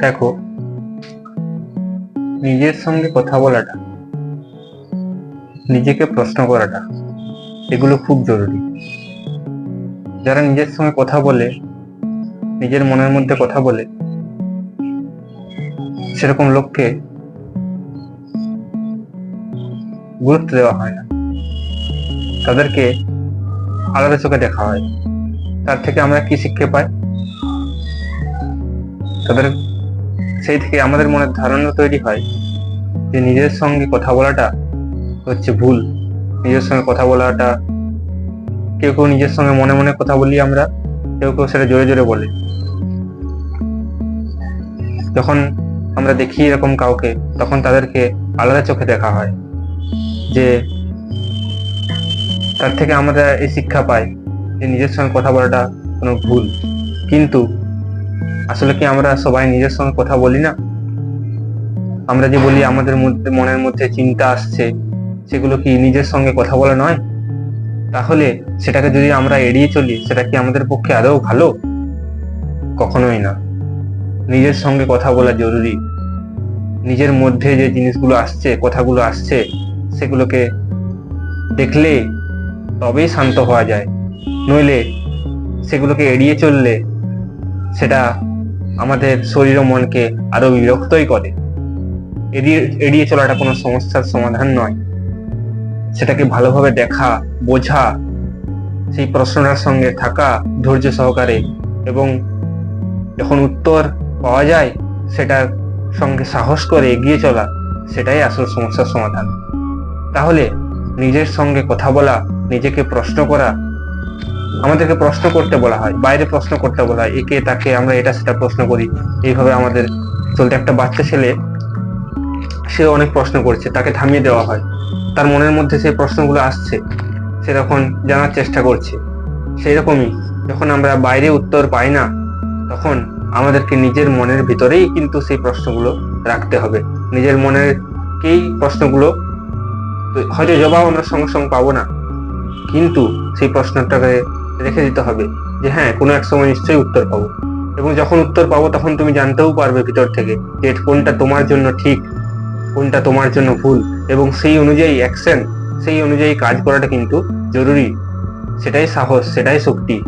দেখো, নিজের সঙ্গে কথা বলাটা, নিজেকে প্রশ্ন করাটা, এগুলো খুব জরুরি। যারা নিজের সঙ্গে কথা বলে, নিজের মনের মধ্যে কথা বলে, সেরকম লোককে গুরুত্ব দেওয়া হয় না। তাদেরকে আলাদা চোখে দেখা হয়। তার থেকে আমরা কি শিক্ষা পাই? তাদের সেই থেকে আমাদের মনের ধারণা তৈরি হয় যে নিজের সঙ্গে কথা বলাটা হচ্ছে ভুল। নিজের সঙ্গে কথা বলাটা, কেউ কেউ নিজের সঙ্গে মনে মনে কথা বলি আমরা, কেউ কেউ সেটা জোরে জোরে বলে। যখন আমরা দেখি এরকম কাউকে, তখন তাদেরকে আলাদা চোখে দেখা হয় যে তার থেকে আমরা এই শিক্ষা পাই যে নিজের সঙ্গে কথা বলাটা কোনো ভুল। কিন্তু আসলে কি আমরা সবাই নিজের সঙ্গে কথা বলি না? আমরা যে বলি, আমাদের মধ্যে, মনের মধ্যে চিন্তা আসছে, সেগুলো কি নিজের সঙ্গে কথা বলা নয়? তাহলে সেটাকে যদি আমরা এড়িয়ে চলি, সেটা কি আমাদের পক্ষে আদৌ ভালো? কখনোই না। নিজের সঙ্গে কথা বলা জরুরি। নিজের মধ্যে যে জিনিসগুলো আসছে, কথাগুলো আসছে, সেগুলোকে দেখলে তবেই শান্ত হওয়া যায়। নইলে সেগুলোকে এড়িয়ে চললে সেটা আমাদের শরীর ও মনকে আরও বিরক্তই করে। এড়িয়ে এড়িয়ে চলাটা কোনো সমস্যার সমাধান নয়। সেটাকে ভালোভাবে দেখা, বোঝা, সেই প্রশ্নটার সঙ্গে থাকা ধৈর্য সহকারে এবং যখন উত্তর পাওয়া যায়, সেটার সঙ্গে সাহস করে এগিয়ে চলা, সেটাই আসল সমস্যার সমাধান। তাহলে নিজের সঙ্গে কথা বলা, নিজেকে প্রশ্ন করা আমাদেরকে প্রশ্ন করতে বলা হয়, বাইরে প্রশ্ন করতে বলা হয়, একে তাকে আমরা এটা সেটা প্রশ্ন করি। এইভাবে আমাদের চলতে একটা বাচ্চা ছেলে, সে অনেক প্রশ্ন করছে, তাকে থামিয়ে দেওয়া হয়। তার মনের মধ্যে সেই প্রশ্নগুলো আসছে, সে তখন জানার চেষ্টা করছে। সেই রকমই যখন আমরা বাইরে উত্তর পাই না, তখন আমাদেরকে নিজের মনের ভিতরেই কিন্তু সেই প্রশ্নগুলো রাখতে হবে। নিজের মনের কেই প্রশ্নগুলো, হয়তো জবাব আমরা সঙ্গে সঙ্গে পাবো না। কিন্তু সেই প্রশ্নটাকে রেখে দিতে হবে যে হ্যাঁ কোনো এক সময় নিশ্চয়ই উত্তর পাবো। এবং যখন উত্তর পাবো, তখন তুমি জানতেও পারবে ভিতর থেকে যে কোনটা তোমার জন্য ঠিক, কোনটা তোমার জন্য ভুল। এবং সেই অনুযায়ী অ্যাকশন সেই অনুযায়ী কাজ করাটা কিন্তু জরুরি। সেটাই সাহস, সেটাই শক্তি।